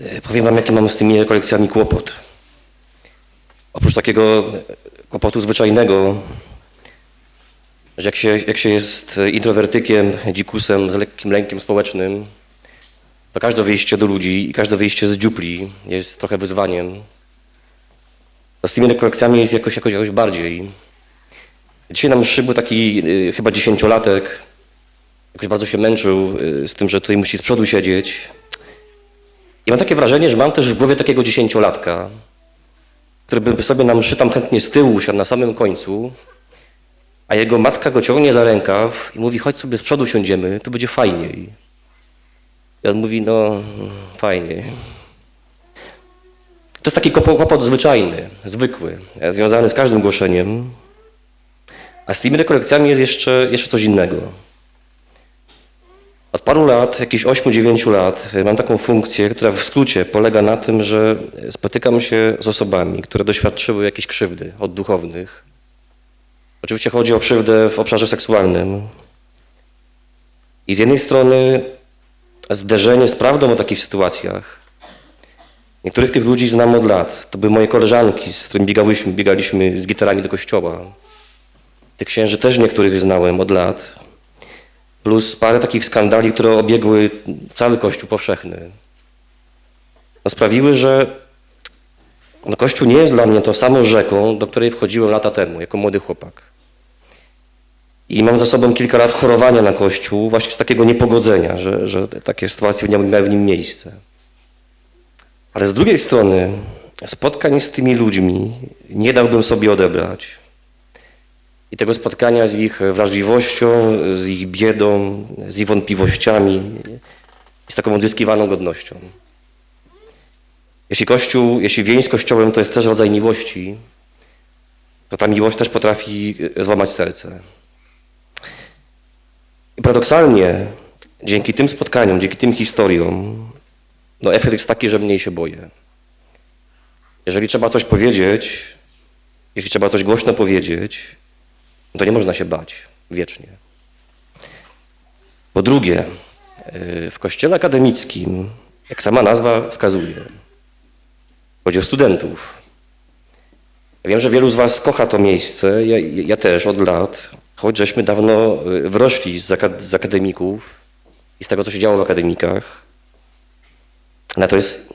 E, Powiem wam, jaki mam z tymi rekolekcjami kłopot. Oprócz takiego e, kłopotu zwyczajnego, że jak się, jak się jest e, introwertykiem, dzikusem z lekkim lękiem społecznym, to każde wyjście do ludzi i każde wyjście z dziupli jest trochę wyzwaniem. To z tymi rekolekcjami jest jakoś, jakoś, jakoś bardziej. Dzisiaj na mszy był taki y, chyba dziesięciolatek, jakoś bardzo się męczył y, z tym, że tutaj musi z przodu siedzieć. I mam takie wrażenie, że mam też w głowie takiego dziesięciolatka, który by sobie na mszy tam chętnie z tyłu usiadł na samym końcu, a jego matka go ciągnie za rękaw i mówi, chodź sobie z przodu siądziemy, to będzie fajniej. I on mówi, no fajnie. To jest taki kłopot, zwyczajny, zwykły, związany z każdym głoszeniem. A z tymi rekolekcjami jest jeszcze, jeszcze coś innego. Od paru lat, jakieś 8-9 lat, e, mam taką funkcję, która w skrócie polega na tym, że spotykam się z osobami, które doświadczyły jakiejś krzywdy od duchownych. Oczywiście chodzi o krzywdę w obszarze seksualnym. I z jednej strony zderzenie z prawdą o takich sytuacjach. Niektórych tych ludzi znam od lat. To były moje koleżanki, z którymi biegałyśmy, biegaliśmy z gitarami do kościoła. Tych księży też niektórych znałem od lat. Plus parę takich skandali, które obiegły cały Kościół powszechny. No sprawiły, że no Kościół nie jest dla mnie tą samą rzeką, do której wchodziłem lata temu, jako młody chłopak. I mam za sobą kilka lat chorowania na Kościół, właśnie z takiego niepogodzenia, że, że takie sytuacje miały w nim miejsce. Ale z drugiej strony spotkań z tymi ludźmi nie dałbym sobie odebrać. I tego spotkania z ich wrażliwością, z ich biedą, z ich wątpliwościami z taką odzyskiwaną godnością. Jeśli Kościół, jeśli więź z Kościołem to jest też rodzaj miłości, to ta miłość też potrafi złamać serce. I paradoksalnie, dzięki tym spotkaniom, dzięki tym historiom, no efekt jest taki, że mniej się boję. Jeżeli trzeba coś powiedzieć, jeśli trzeba coś głośno powiedzieć, to nie można się bać wiecznie. Po drugie, w kościele akademickim, jak sama nazwa wskazuje, chodzi o studentów. Ja wiem, że wielu z Was kocha to miejsce, ja, ja też od lat, choć żeśmy dawno wrośli z, akad z akademików i z tego, co się działo w akademikach. No to jest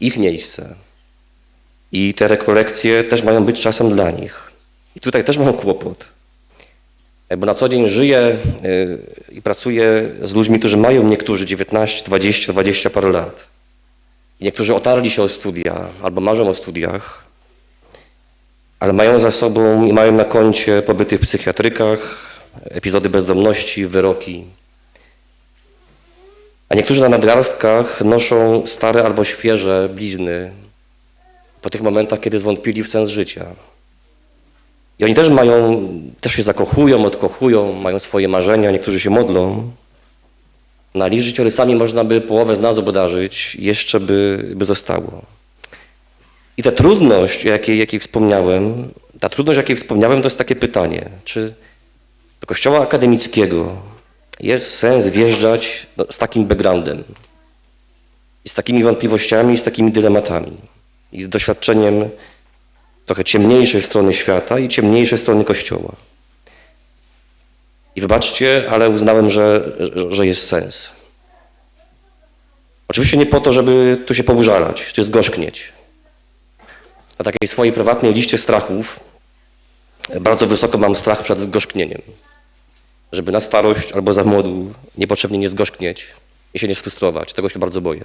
ich miejsce. I te rekolekcje też mają być czasem dla nich. I tutaj też mam kłopot. Bo na co dzień żyję i pracuję z ludźmi, którzy mają niektórzy 19, 20, 20 parę lat. I niektórzy otarli się o studia albo marzą o studiach, ale mają za sobą i mają na koncie pobyty w psychiatrykach, epizody bezdomności, wyroki. A niektórzy na nadgarstkach noszą stare albo świeże blizny po tych momentach, kiedy zwątpili w sens życia. I oni też mają, też się zakochują, odkochują, mają swoje marzenia, niektórzy się modlą. Na list życiorysami można by połowę z nas obdarzyć, jeszcze by, by zostało. I ta trudność, jakiej, jakiej wspomniałem, ta trudność, jakiej wspomniałem, to jest takie pytanie, czy do kościoła akademickiego jest sens wjeżdżać no, z takim backgroundem, z takimi wątpliwościami, z takimi dylematami, i z doświadczeniem trochę ciemniejszej strony świata i ciemniejszej strony Kościoła. I wybaczcie, ale uznałem, że, że jest sens. Oczywiście nie po to, żeby tu się poburzalać, czy zgorzknieć. Na takiej swojej prywatnej liście strachów bardzo wysoko mam strach przed zgorzknieniem. Żeby na starość albo za młodu niepotrzebnie nie zgorzknieć i się nie sfrustrować. Tego się bardzo boję.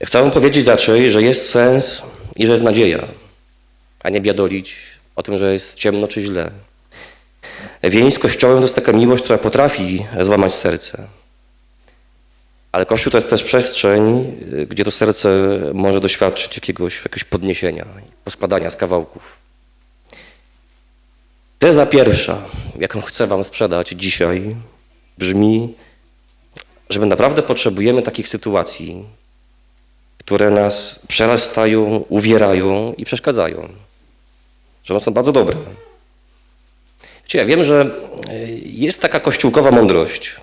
Ja powiedzieć raczej, że jest sens i że jest nadzieja, a nie biadolić o tym, że jest ciemno czy źle. Więź z Kościołem to jest taka miłość, która potrafi złamać serce. Ale Kościół to jest też przestrzeń, gdzie to serce może doświadczyć jakiegoś, jakiegoś podniesienia, poskładania z kawałków. Teza pierwsza, jaką chcę wam sprzedać dzisiaj, brzmi, że my naprawdę potrzebujemy takich sytuacji, które nas przerastają, uwierają i przeszkadzają. Że one są bardzo dobre. Wiecie, ja wiem, że jest taka kościółkowa mądrość.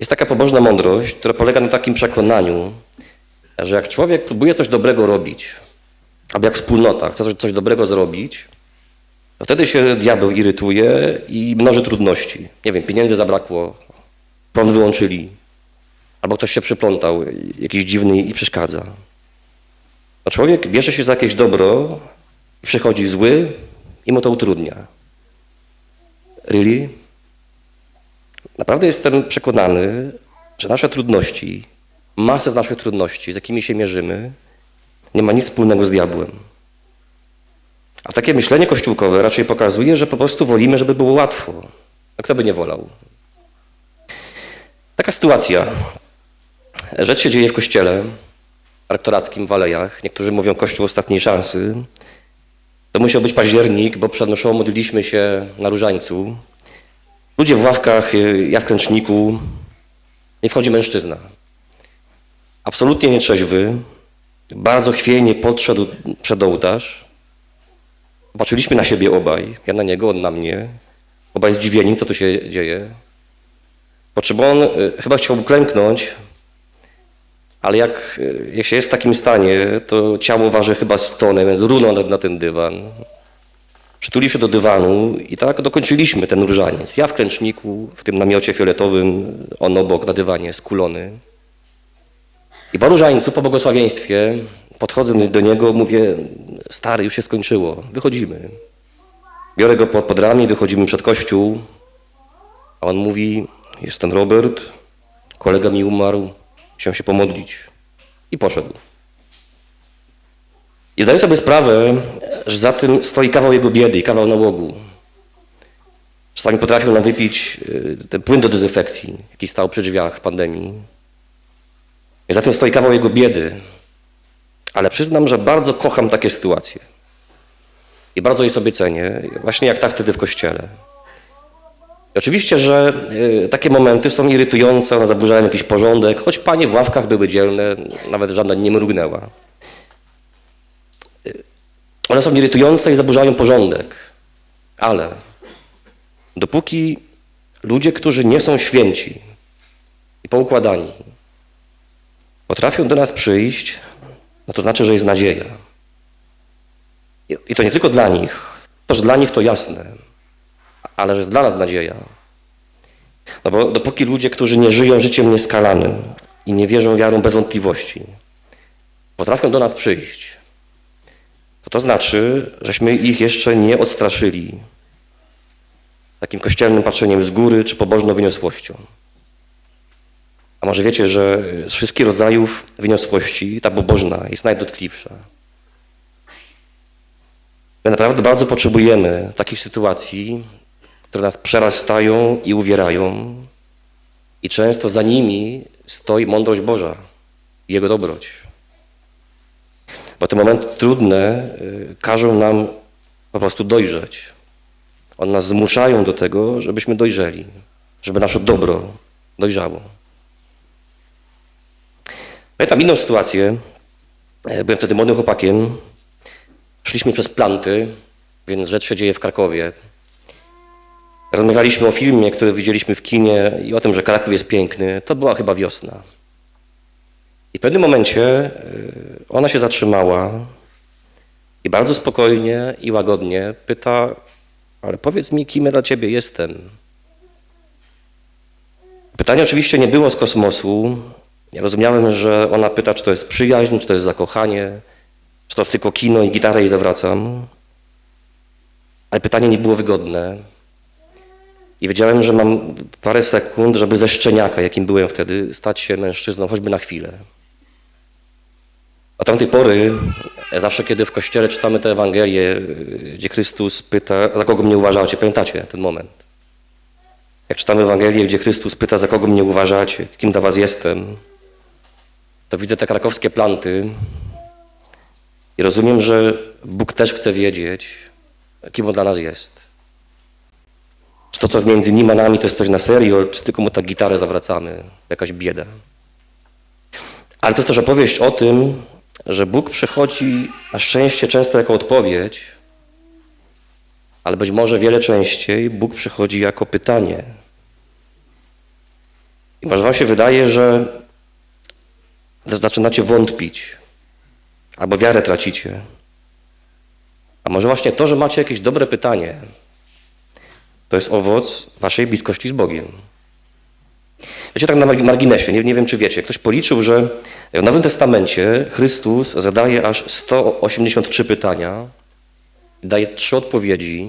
Jest taka pobożna mądrość, która polega na takim przekonaniu, że jak człowiek próbuje coś dobrego robić, albo jak wspólnota chce coś dobrego zrobić, to wtedy się diabeł irytuje i mnoży trudności. Nie wiem, pieniędzy zabrakło, prąd wyłączyli, albo ktoś się przyplątał, jakiś dziwny i przeszkadza. A człowiek bierze się za jakieś dobro, przychodzi zły i mu to utrudnia. Really? Naprawdę jestem przekonany, że nasze trudności, masę naszych trudności, z jakimi się mierzymy, nie ma nic wspólnego z diabłem. A takie myślenie kościółkowe raczej pokazuje, że po prostu wolimy, żeby było łatwo. A kto by nie wolał? Taka sytuacja. Rzecz się dzieje w kościele rektorackim w Alejach. Niektórzy mówią kościół ostatniej szansy. To musiał być październik, bo przed mszą modliliśmy się na różańcu. Ludzie w ławkach, y, ja w klęczniku. Nie wchodzi mężczyzna. Absolutnie nietrzeźwy. Bardzo chwiejnie podszedł przed ołtarz. Patrzyliśmy na siebie obaj. Ja na niego, on na mnie. Obaj zdziwieni, co tu się dzieje. Po czym on chyba chciał klęknąć, ale jak, jak się jest w takim stanie, to ciało waży chyba 100 tonę, więc runął na, na ten dywan. Przytulił się do dywanu i tak dokończyliśmy ten różaniec. Ja w klęczniku, w tym namiocie fioletowym, on obok na dywanie, skulony. I po różańcu, po błogosławieństwie, podchodzę do niego, mówię, stary, już się skończyło, wychodzimy. Biorę go pod, pod ramię, wychodzimy przed kościół, a on mówi, jestem Robert, kolega mi umarł, chciałem się pomodlić. I poszedł. I zdaję sobie sprawę, że za tym stoi kawał jego biedy kawał nałogu. Czasami potrafił nam wypić y, ten płyn do dezynfekcji, jaki stał przy drzwiach w pandemii. I za tym stoi kawał jego biedy. Ale przyznam, że bardzo kocham takie sytuacje. I bardzo je sobie cenię, właśnie jak ta wtedy w kościele. Oczywiście, że y, takie momenty są irytujące, one zaburzają jakiś porządek, choć panie w ławkach były dzielne, nawet żadna nie mrugnęła. Y, One są irytujące i zaburzają porządek, ale dopóki ludzie, którzy nie są święci i poukładani, potrafią do nas przyjść, no to znaczy, że jest nadzieja. I- to nie tylko dla nich, to, że dla nich to jasne, ale że jest dla nas nadzieja. No bo dopóki ludzie, którzy nie żyją życiem nieskalanym i nie wierzą wiarą bez wątpliwości, potrafią do nas przyjść, to to znaczy, żeśmy ich jeszcze nie odstraszyli takim kościelnym patrzeniem z góry czy pobożną wyniosłością. A może wiecie, że z wszystkich rodzajów wyniosłości ta pobożna jest najdotkliwsza. My naprawdę bardzo potrzebujemy takich sytuacji, które nas przerastają i uwierają i często za nimi stoi mądrość Boża i Jego dobroć. Bo te momenty trudne y, każą nam po prostu dojrzeć. One nas zmuszają do tego, żebyśmy dojrzeli, żeby nasze dobro dojrzało. Pamiętam inną sytuację. E, Byłem wtedy młodym chłopakiem. Szliśmy przez planty, więc rzecz się dzieje w Krakowie. Rozmawialiśmy o filmie, który widzieliśmy w kinie i o tym, że Kraków jest piękny. To była chyba wiosna. I w pewnym momencie y, ona się zatrzymała i bardzo spokojnie i łagodnie pyta, ale powiedz mi, kim ja dla ciebie jestem. Pytanie oczywiście nie było z kosmosu. Ja rozumiałem, że ona pyta, czy to jest przyjaźń, czy to jest zakochanie, czy to jest tylko kino i gitarę i zawracam. Ale pytanie nie było wygodne. I wiedziałem, że mam parę sekund, żeby ze szczeniaka, jakim byłem wtedy, stać się mężczyzną, choćby na chwilę. Od tamtej pory, e, zawsze kiedy w kościele czytamy tę Ewangelię, y, gdzie Chrystus pyta, za kogo mnie uważacie, pamiętacie ten moment? Jak czytamy Ewangelię, gdzie Chrystus pyta, za kogo mnie uważacie, kim dla was jestem, to widzę te krakowskie planty i rozumiem, że Bóg też chce wiedzieć, kim On dla nas jest. Czy to, co jest między nim a nami, to jest coś na serio, czy tylko mu tak gitarę zawracamy, jakaś bieda. Ale to jest też opowieść o tym, że Bóg przychodzi na szczęście często jako odpowiedź, ale być może wiele częściej Bóg przychodzi jako pytanie. I może wam się wydaje, że zaczynacie wątpić, albo wiarę tracicie. A może właśnie to, że macie jakieś dobre pytanie, to jest owoc waszej bliskości z Bogiem. Wiecie, tak na margi- marginesie, nie, nie wiem czy wiecie, ktoś policzył, że w Nowym Testamencie Chrystus zadaje aż 183 pytania, daje trzy odpowiedzi,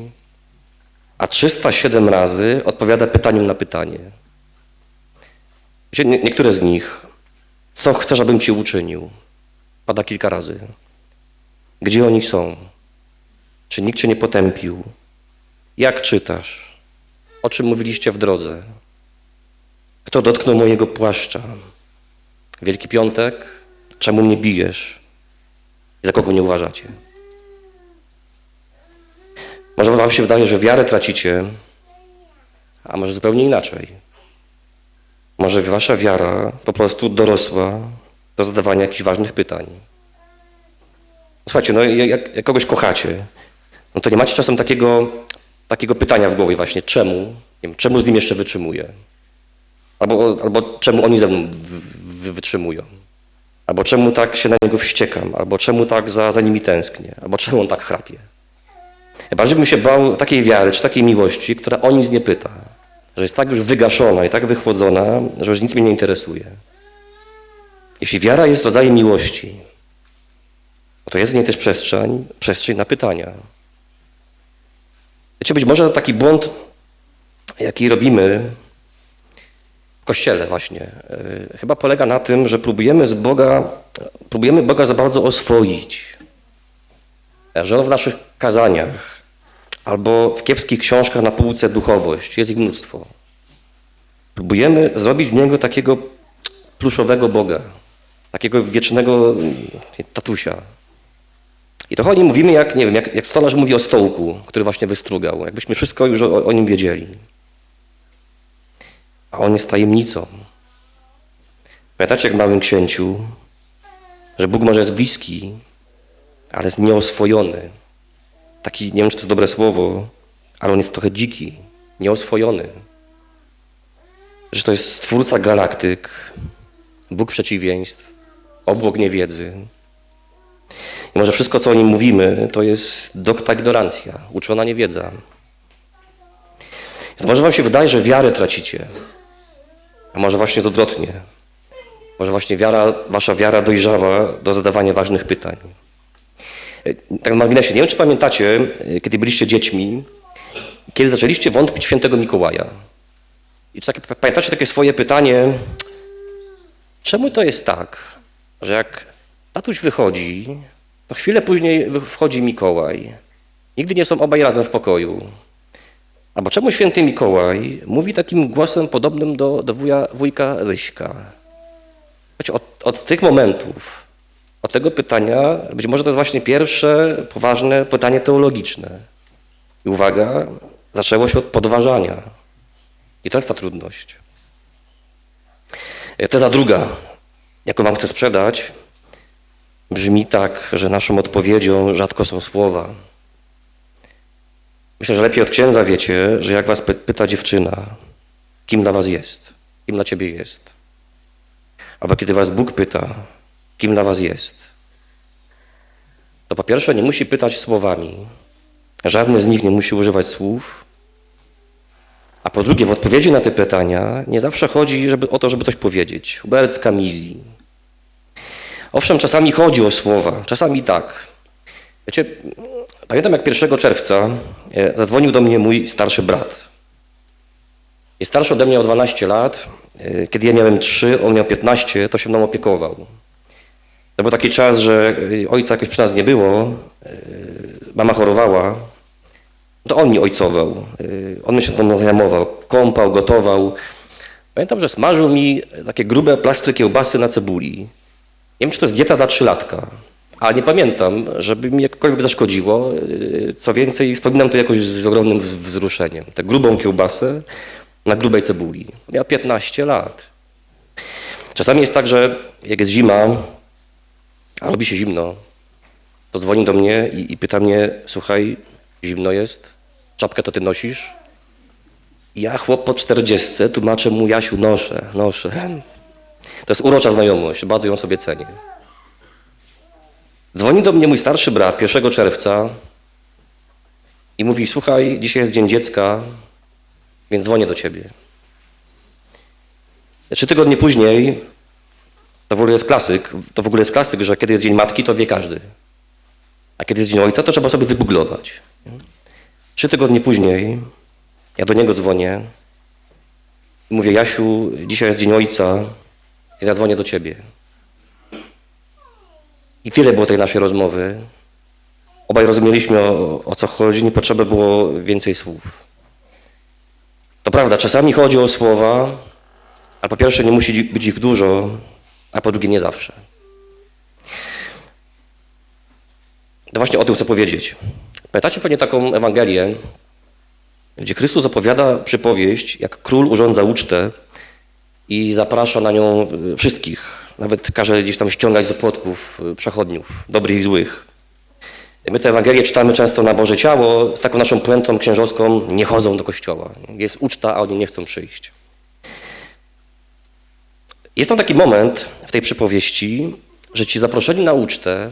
a 307 razy odpowiada pytaniem na pytanie. Wiecie, nie, niektóre z nich, co chcesz, abym ci uczynił, pada kilka razy. Gdzie oni są? Czy nikt cię nie potępił? Jak czytasz? O czym mówiliście w drodze? Kto dotknął mojego płaszcza? Wielki Piątek? Czemu mnie bijesz? Za kogo nie uważacie? Może wam się wydaje, że wiarę tracicie, a może zupełnie inaczej. Może wasza wiara po prostu dorosła do zadawania jakichś ważnych pytań. Słuchajcie, no jak, jak kogoś kochacie, no to nie macie czasem takiego, takiego pytania w głowie właśnie, czemu? Nie wiem, czemu z nim jeszcze wytrzymuję? Albo, albo czemu oni ze mną w, w, wytrzymują? Albo czemu tak się na niego wściekam? Albo czemu tak za, za nimi tęsknię? Albo czemu on tak chrapie? Ja bardziej bym się bał takiej wiary, czy takiej miłości, która o nic nie pyta. Że jest tak już wygaszona i tak wychłodzona, że już nic mnie nie interesuje. Jeśli wiara jest rodzajem miłości, to jest w niej też przestrzeń, przestrzeń na pytania. Wiecie, być może taki błąd, jaki robimy w Kościele właśnie, yy, chyba polega na tym, że próbujemy z Boga, próbujemy Boga za bardzo oswoić. Że on w naszych kazaniach albo w kiepskich książkach na półce duchowość, jest ich mnóstwo. Próbujemy zrobić z niego takiego pluszowego Boga, takiego wiecznego tatusia. I to o nim mówimy jak, nie wiem, jak, jak stolarz mówi o stołku, który właśnie wystrugał, jakbyśmy wszystko już o, o nim wiedzieli. A on jest tajemnicą. Pamiętacie jak w Małym Księciu, że Bóg może jest bliski, ale jest nieoswojony. Taki, nie wiem czy to jest dobre słowo, ale on jest trochę dziki, nieoswojony. Że to jest stwórca galaktyk, Bóg przeciwieństw, obłok niewiedzy. I może wszystko, co o nim mówimy, to jest dokta ignorancja, uczona niewiedza. Więc może wam się wydaje, że wiarę tracicie, a może właśnie jest odwrotnie. Może właśnie wiara, wasza wiara dojrzała do zadawania ważnych pytań. Tak na marginesie, nie wiem, czy pamiętacie, kiedy byliście dziećmi, kiedy zaczęliście wątpić świętego Mikołaja. I czy takie, pamiętacie takie swoje pytanie, czemu to jest tak, że jak tatuś wychodzi, to chwilę później wchodzi Mikołaj. Nigdy nie są obaj razem w pokoju. Albo czemu święty Mikołaj mówi takim głosem podobnym do, do wuja, wujka Ryśka? Wiecie, od, od tych momentów, od tego pytania, być może to jest właśnie pierwsze poważne pytanie teologiczne. I uwaga, zaczęło się od podważania. I to jest ta trudność. Teza druga, jaką wam chcę sprzedać, brzmi tak, że naszą odpowiedzią rzadko są słowa. Myślę, że lepiej od księdza wiecie, że jak was py pyta dziewczyna, kim dla was jest, kim dla ciebie jest. Albo kiedy was Bóg pyta, kim dla was jest, to po pierwsze nie musi pytać słowami. Żadny z nich nie musi używać słów. A po drugie, w odpowiedzi na te pytania nie zawsze chodzi żeby, o to, żeby coś powiedzieć. Uberc kamizji. Owszem, czasami chodzi o słowa, czasami tak. Wiecie, pamiętam jak 1 czerwca e, zadzwonił do mnie mój starszy brat. Jest starszy ode mnie o 12 lat. E, Kiedy ja miałem 3, on miał 15, to się mną opiekował. To był taki czas, że e, ojca jakoś przy nas nie było, mama chorowała, to on mi ojcował. On mi się tam zajmował, kąpał, gotował. Pamiętam, że smażył mi takie grube plastry kiełbasy na cebuli. Nie wiem, czy to jest dieta dla trzylatka, ale nie pamiętam, żeby mi jakkolwiek zaszkodziło. Co więcej, wspominam to jakoś z ogromnym wzruszeniem. Tę grubą kiełbasę na grubej cebuli. Miał 15 lat. Czasami jest tak, że jak jest zima, a robi się zimno, to dzwoni do mnie i, i pyta mnie, słuchaj, zimno jest, czapkę to ty nosisz? Ja, chłop po czterdziestce, tłumaczę mu, Jasiu, noszę, noszę. To jest urocza znajomość, bardzo ją sobie cenię. Dzwoni do mnie mój starszy brat 1 czerwca i mówi, słuchaj, dzisiaj jest Dzień Dziecka, więc dzwonię do ciebie. Trzy tygodnie później, to w ogóle jest klasyk, to w ogóle jest klasyk, że kiedy jest Dzień Matki, to wie każdy. A kiedy jest Dzień Ojca, to trzeba sobie wygooglować. Trzy tygodnie później ja do niego dzwonię i mówię, Jasiu, dzisiaj jest Dzień Ojca, więc ja dzwonię do ciebie. I tyle było tej naszej rozmowy. Obaj rozumieliśmy, o, o co chodzi, nie potrzeba było więcej słów. To prawda, czasami chodzi o słowa, a po pierwsze nie musi być ich dużo, a po drugie nie zawsze. To właśnie o tym chcę powiedzieć. Pamiętacie pewnie taką Ewangelię, gdzie Chrystus opowiada przypowieść, jak król urządza ucztę i zaprasza na nią y, wszystkich. Nawet każe gdzieś tam ściągać z opłotków y, przechodniów, dobrych i złych. My tę Ewangelię czytamy często na Boże Ciało z taką naszą puentą księżowską, nie chodzą do kościoła. Jest uczta, a oni nie chcą przyjść. Jest tam taki moment w tej przypowieści, że ci zaproszeni na ucztę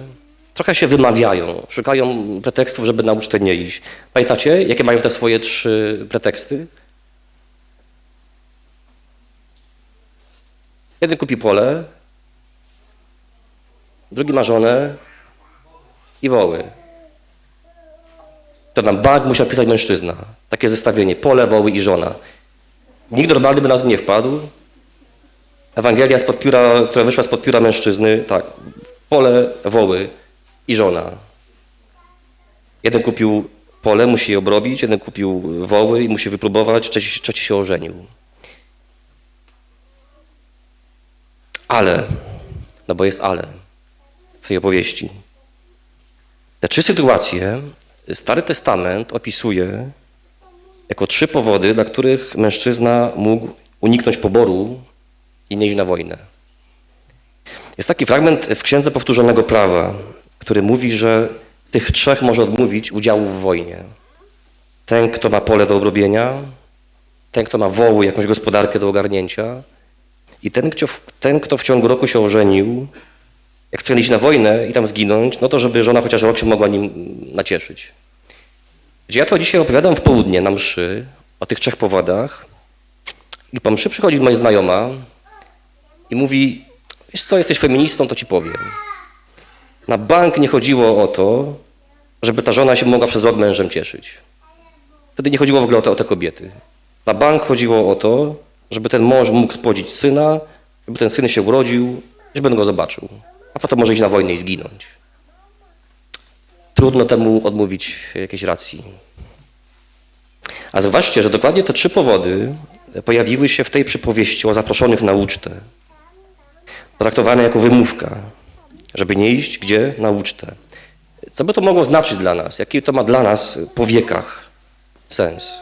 trochę się wymawiają, szukają pretekstów, żeby na ucztę nie iść. Pamiętacie, jakie mają te swoje trzy preteksty? Jeden kupi pole, drugi ma żonę i woły. To nam bank musiał pisać mężczyzna. Takie zestawienie, pole, woły i żona. Nikt normalny by na to nie wpadł. Ewangelia spod pióra, która wyszła spod pióra mężczyzny, tak, pole, woły i żona. Jeden kupił pole, musi je obrobić, jeden kupił woły i musi wypróbować, trzeci, trzeci się ożenił. Ale, no bo jest ale w tej opowieści. Te trzy sytuacje Stary Testament opisuje jako trzy powody, dla których mężczyzna mógł uniknąć poboru i nie iść na wojnę. Jest taki fragment w Księdze Powtórzonego Prawa, który mówi, że tych trzech może odmówić udziału w wojnie. Ten, kto ma pole do obrobienia, ten, kto ma woły, jakąś gospodarkę do ogarnięcia i ten, ten, kto w ciągu roku się ożenił, jak chce iść na wojnę i tam zginąć, no to żeby żona chociaż rok się mogła nim nacieszyć. Gdzie ja to dzisiaj opowiadam w południe na mszy o tych trzech powodach i po mszy przychodzi moja znajoma i mówi, wiesz co, jesteś feministą, to ci powiem. Na bank nie chodziło o to, żeby ta żona się mogła przez rok mężem cieszyć. Wtedy nie chodziło w ogóle o te, o te kobiety. Na bank chodziło o to, żeby ten mąż mógł spłodzić syna, żeby ten syn się urodził, żeby on go zobaczył. A potem może iść na wojnę i zginąć. Trudno temu odmówić jakiejś racji. A zauważcie, że dokładnie te trzy powody pojawiły się w tej przypowieści o zaproszonych na ucztę. Potraktowane jako wymówka, żeby nie iść gdzie? Na ucztę. Co by to mogło znaczyć dla nas? Jaki to ma dla nas po wiekach sens?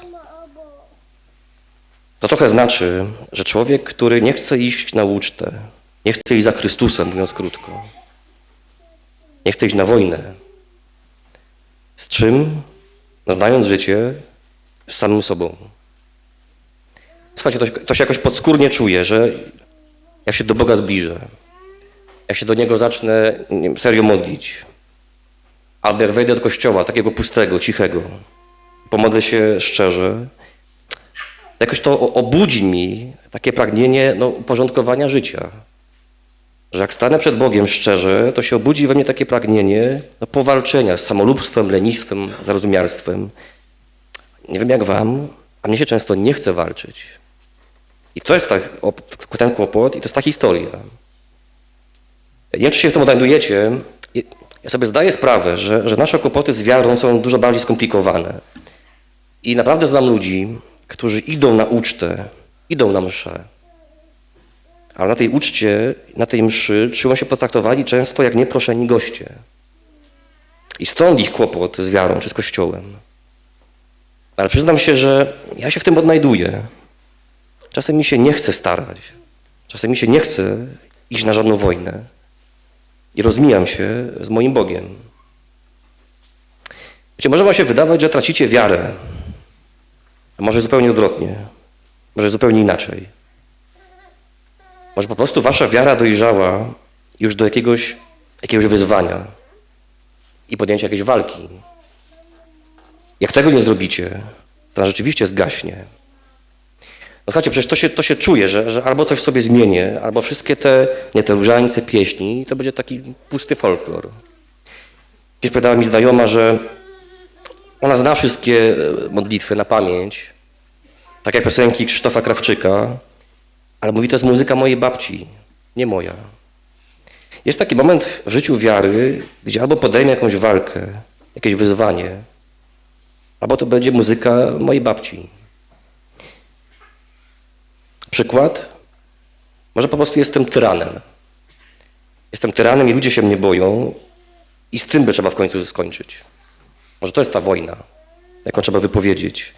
To trochę znaczy, że człowiek, który nie chce iść na ucztę, nie chce iść za Chrystusem, mówiąc krótko, nie chce iść na wojnę, z czym, no znając życie, z samym sobą. Słuchajcie, to, to się jakoś podskórnie czuje, że jak się do Boga zbliżę, jak się do Niego zacznę wiem, serio modlić, albo jak wejdę do kościoła, takiego pustego, cichego, pomodlę się szczerze, jakoś to obudzi mi takie pragnienie no, uporządkowania życia. Że jak stanę przed Bogiem szczerze, to się obudzi we mnie takie pragnienie no, powalczenia z samolubstwem, lenistwem, zarozumiarstwem. Nie wiem jak wam, a mnie się często nie chce walczyć. I to jest tak, ten kłopot i to jest ta historia. Nie wiem, czy się w tym odnajdujecie. Ja sobie zdaję sprawę, że, że nasze kłopoty z wiarą są dużo bardziej skomplikowane. I naprawdę znam ludzi, którzy idą na ucztę, idą na mszę. Ale na tej uczcie, na tej mszy czują się potraktowani często jak nieproszeni goście. I stąd ich kłopot z wiarą czy z Kościołem. Ale przyznam się, że ja się w tym odnajduję. Czasem mi się nie chce starać. Czasem mi się nie chce iść na żadną wojnę. I rozmijam się z moim Bogiem. Wiecie, może wam się wydawać, że tracicie wiarę. Może zupełnie odwrotnie. Może zupełnie inaczej. Może po prostu wasza wiara dojrzała już do jakiegoś, jakiegoś wyzwania i podjęcia jakiejś walki. Jak tego nie zrobicie, to ona rzeczywiście zgaśnie. No słuchajcie, przecież to się, to się czuje, że, że albo coś w sobie zmienię, albo wszystkie te, nie te różańce, pieśni, to będzie taki pusty folklor. Kiedyś powiedziała mi znajoma, że ona zna wszystkie e, modlitwy na pamięć, tak jak piosenki Krzysztofa Krawczyka, ale mówi, to jest muzyka mojej babci, nie moja. Jest taki moment w życiu wiary, gdzie albo podejmę jakąś walkę, jakieś wyzwanie, albo to będzie muzyka mojej babci. Przykład? Może po prostu jestem tyranem. Jestem tyranem i ludzie się mnie boją i z tym by trzeba w końcu skończyć. Może to jest ta wojna, jaką trzeba wypowiedzieć.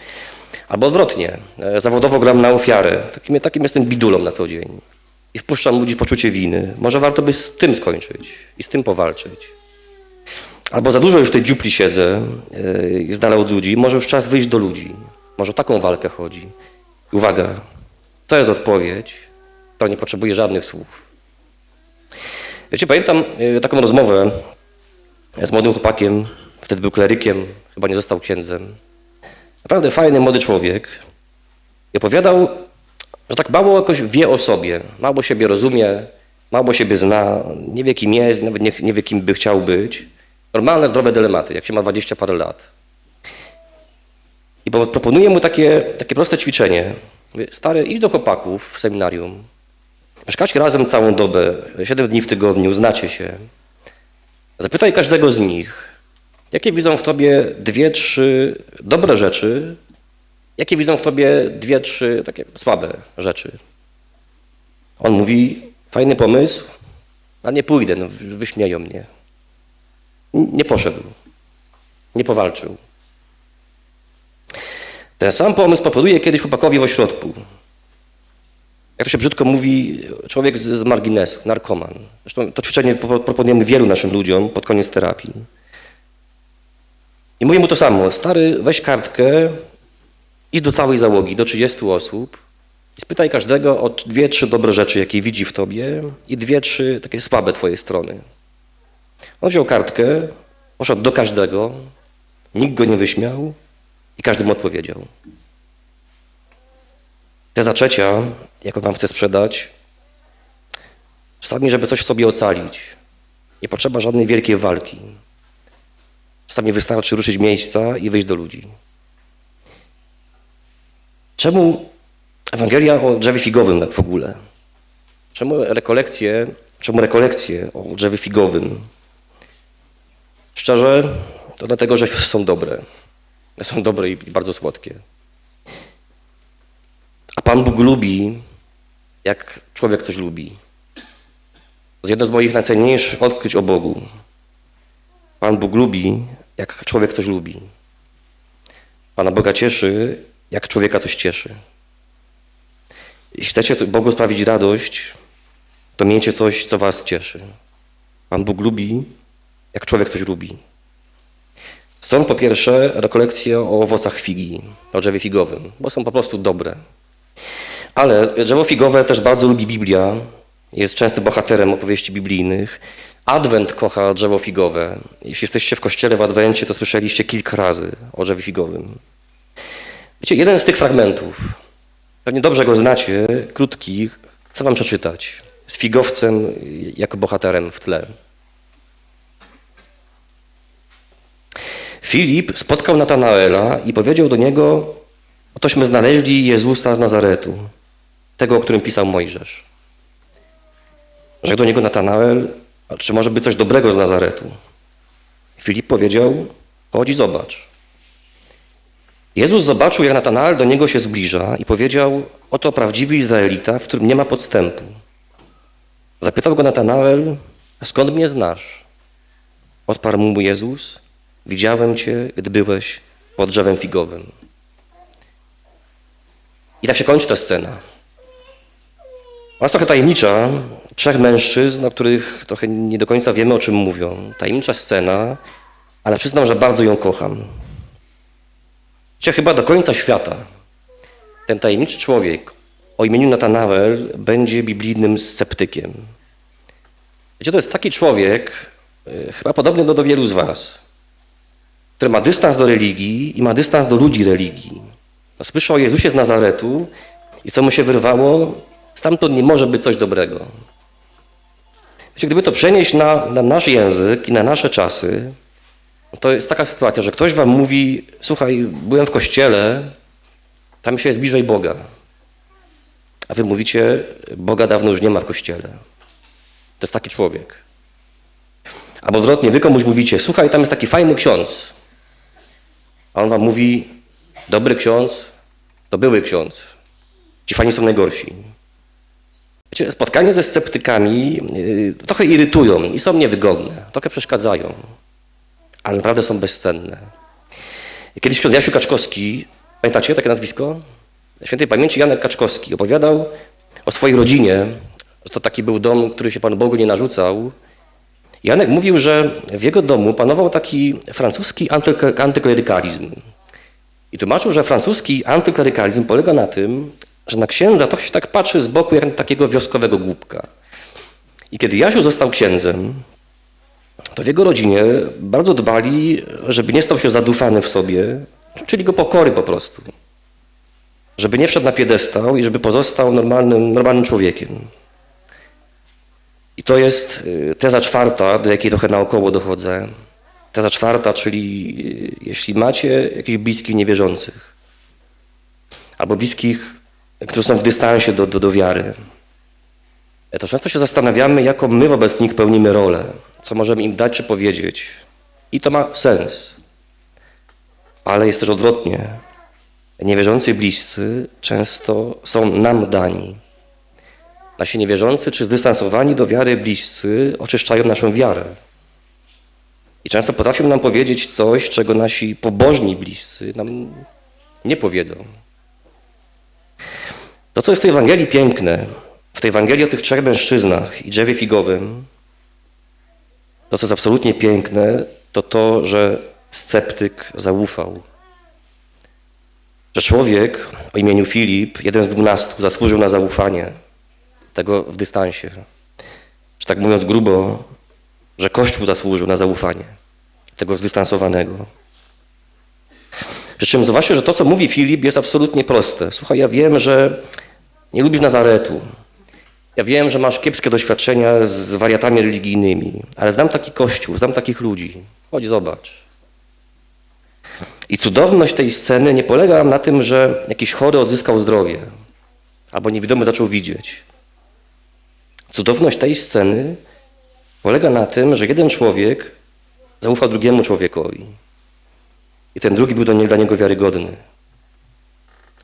Albo odwrotnie, e, zawodowo gram na ofiarę. Takim, takim jestem bidulą na co dzień. I wpuszczam ludzi w poczucie winy. Może warto by z tym skończyć i z tym powalczyć. Albo za dużo już w tej dziupli siedzę, yy, z dala od ludzi. Może już czas wyjść do ludzi. Może o taką walkę chodzi. Uwaga, to jest odpowiedź. To nie potrzebuje żadnych słów. Wiecie, pamiętam yy, taką rozmowę z młodym chłopakiem, wtedy był klerykiem, chyba nie został księdzem. Naprawdę fajny, młody człowiek. I opowiadał, że tak mało jakoś wie o sobie, mało siebie rozumie, mało siebie zna, nie wie kim jest, nawet nie, nie wie kim by chciał być. Normalne, zdrowe dylematy, jak się ma 20 parę lat. I po- proponuję mu takie, takie proste ćwiczenie. Mówię, Stary, idź do chłopaków w seminarium. Mieszkacie razem całą dobę, 7 dni w tygodniu, znacie się. Zapytaj każdego z nich, jakie widzą w tobie dwie, trzy dobre rzeczy, jakie widzą w tobie dwie, trzy takie słabe rzeczy. On mówi, fajny pomysł, ale nie pójdę, no, wyśmieją mnie. Nie poszedł, nie powalczył. Ten sam pomysł powoduje kiedyś chłopakowi w ośrodku. Jak to się brzydko mówi, człowiek z, z marginesu, narkoman. Zresztą to ćwiczenie po- proponujemy wielu naszym ludziom pod koniec terapii. I mówię mu to samo. Stary, weź kartkę, idź do całej załogi, do 30 osób i spytaj każdego o dwie, trzy dobre rzeczy, jakie widzi w tobie i dwie, trzy takie słabe twojej strony. On wziął kartkę, poszedł do każdego, nikt go nie wyśmiał i każdy mu odpowiedział. Teza trzecia, jaką wam chcę sprzedać, czasami, żeby coś w sobie ocalić, nie potrzeba żadnej wielkiej walki. Czasami wystarczy ruszyć miejsca i wyjść do ludzi. Czemu Ewangelia o drzewie figowym w ogóle? Czemu rekolekcje, czemu rekolekcje o drzewie figowym? Szczerze, to dlatego, że są dobre. Są dobre i bardzo słodkie. A Pan Bóg lubi, jak człowiek coś lubi. To jest jedno z moich najcenniejszych odkryć o Bogu. Pan Bóg lubi, jak człowiek coś lubi. Pana Boga cieszy, jak człowieka coś cieszy. Jeśli chcecie Bogu sprawić radość, to miejcie coś, co was cieszy. Pan Bóg lubi, jak człowiek coś lubi. Stąd po pierwsze rekolekcje o owocach figi, o drzewie figowym, bo są po prostu dobre. Ale drzewo figowe też bardzo lubi Biblia, jest częstym bohaterem opowieści biblijnych. Adwent kocha drzewo figowe. Jeśli jesteście w kościele w Adwencie, to słyszeliście kilka razy o drzewie figowym. Wiecie, jeden z tych fragmentów, pewnie dobrze go znacie, krótki, chcę wam przeczytać, z figowcem jako bohaterem w tle. Filip spotkał Natanaela i powiedział do niego, otośmy znaleźli Jezusa z Nazaretu, tego, o którym pisał Mojżesz. Rzekł do niego Natanael, a czy może być coś dobrego z Nazaretu? Filip powiedział, chodź i zobacz. Jezus zobaczył, jak Natanael do niego się zbliża i powiedział, oto prawdziwy Izraelita, w którym nie ma podstępu. Zapytał go Natanael, skąd mnie znasz? Odparł mu Jezus, widziałem cię, gdy byłeś pod drzewem figowym. I tak się kończy ta scena. Ona jest trochę tajemnicza. Trzech mężczyzn, o których trochę nie do końca wiemy, o czym mówią. Tajemnicza scena, ale przyznam, że bardzo ją kocham. Cię chyba do końca świata ten tajemniczy człowiek o imieniu Natanael będzie biblijnym sceptykiem. Wiecie, to jest taki człowiek, y, chyba podobny do, do wielu z was, który ma dystans do religii i ma dystans do ludzi religii. No, słyszy o Jezusie z Nazaretu i co mu się wyrwało, stamtąd nie może być coś dobrego. Wiecie, gdyby to przenieść na, na nasz język i na nasze czasy, to jest taka sytuacja, że ktoś wam mówi, słuchaj, byłem w kościele, tam się jest bliżej Boga. A wy mówicie, Boga dawno już nie ma w kościele. To jest taki człowiek. Albo odwrotnie, wy komuś mówicie, słuchaj, tam jest taki fajny ksiądz. A on wam mówi, dobry ksiądz, to były ksiądz. Ci fani są najgorsi. Spotkania ze sceptykami yy, trochę irytują i są niewygodne, trochę przeszkadzają, ale naprawdę są bezcenne. Kiedyś ksiądz Jasiu Kaczkowski, pamiętacie takie nazwisko? Świętej pamięci Janek Kaczkowski opowiadał o swojej rodzinie, że to taki był dom, który się Panu Bogu nie narzucał. Janek mówił, że w jego domu panował taki francuski antyk- antyklerykalizm. I tłumaczył, że francuski antyklerykalizm polega na tym, że na księdza to się tak patrzy z boku jak na takiego wioskowego głupka. I kiedy Jasiu został księdzem, to w jego rodzinie bardzo dbali, żeby nie stał się zadufany w sobie, czyli go pokory po prostu. Żeby nie wszedł na piedestał i żeby pozostał normalnym, normalnym człowiekiem. I to jest y, teza czwarta, do jakiej trochę naokoło dochodzę. Teza czwarta, czyli y, jeśli macie jakichś bliskich niewierzących, albo bliskich, którzy są w dystansie do, do, do wiary, to często się zastanawiamy, jaką my wobec nich pełnimy rolę, co możemy im dać czy powiedzieć. I to ma sens. Ale jest też odwrotnie. Niewierzący bliscy często są nam dani. Nasi niewierzący czy zdystansowani do wiary bliscy oczyszczają naszą wiarę. I często potrafią nam powiedzieć coś, czego nasi pobożni bliscy nam nie powiedzą. To, co jest w tej Ewangelii piękne, w tej Ewangelii o tych trzech mężczyznach i drzewie figowym, to, co jest absolutnie piękne, to to, że sceptyk zaufał. Że człowiek o imieniu Filip, jeden z dwunastu, zasłużył na zaufanie tego w dystansie. Że tak mówiąc grubo, że Kościół zasłużył na zaufanie tego zdystansowanego. Przy czym zobaczcie, że to, co mówi Filip, jest absolutnie proste. Słuchaj, ja wiem, że nie lubisz Nazaretu. Ja wiem, że masz kiepskie doświadczenia z wariatami religijnymi, ale znam taki kościół, znam takich ludzi. Chodź, zobacz. I cudowność tej sceny nie polega na tym, że jakiś chory odzyskał zdrowie, albo niewidomy zaczął widzieć. Cudowność tej sceny polega na tym, że jeden człowiek zaufał drugiemu człowiekowi. I ten drugi był dla niego wiarygodny.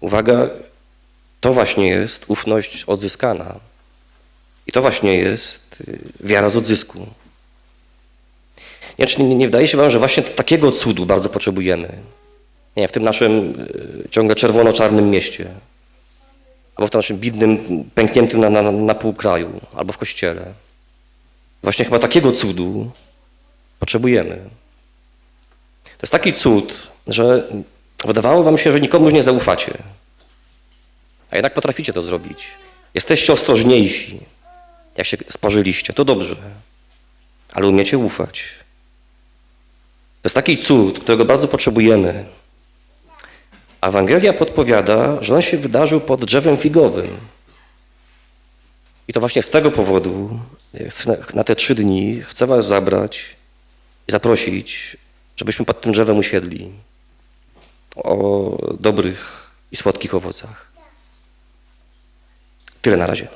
Uwaga, to właśnie jest ufność odzyskana. I to właśnie jest y, wiara z odzysku. Nie, nie, nie wydaje się wam, że właśnie takiego cudu bardzo potrzebujemy? Nie, w tym naszym y, ciągle czerwono-czarnym mieście. Albo w tym naszym bidnym, pękniętym na, na, na pół kraju. Albo w kościele. Właśnie chyba takiego cudu potrzebujemy. To jest taki cud, że wydawało wam się, że nikomu nie zaufacie. A jednak potraficie to zrobić. Jesteście ostrożniejsi. Jak się sparzyliście, to dobrze. Ale umiecie ufać. To jest taki cud, którego bardzo potrzebujemy. A Ewangelia podpowiada, że on się wydarzył pod drzewem figowym. I to właśnie z tego powodu na te trzy dni chcę was zabrać i zaprosić, żebyśmy pod tym drzewem usiedli o dobrych i słodkich owocach. Tyle na razie.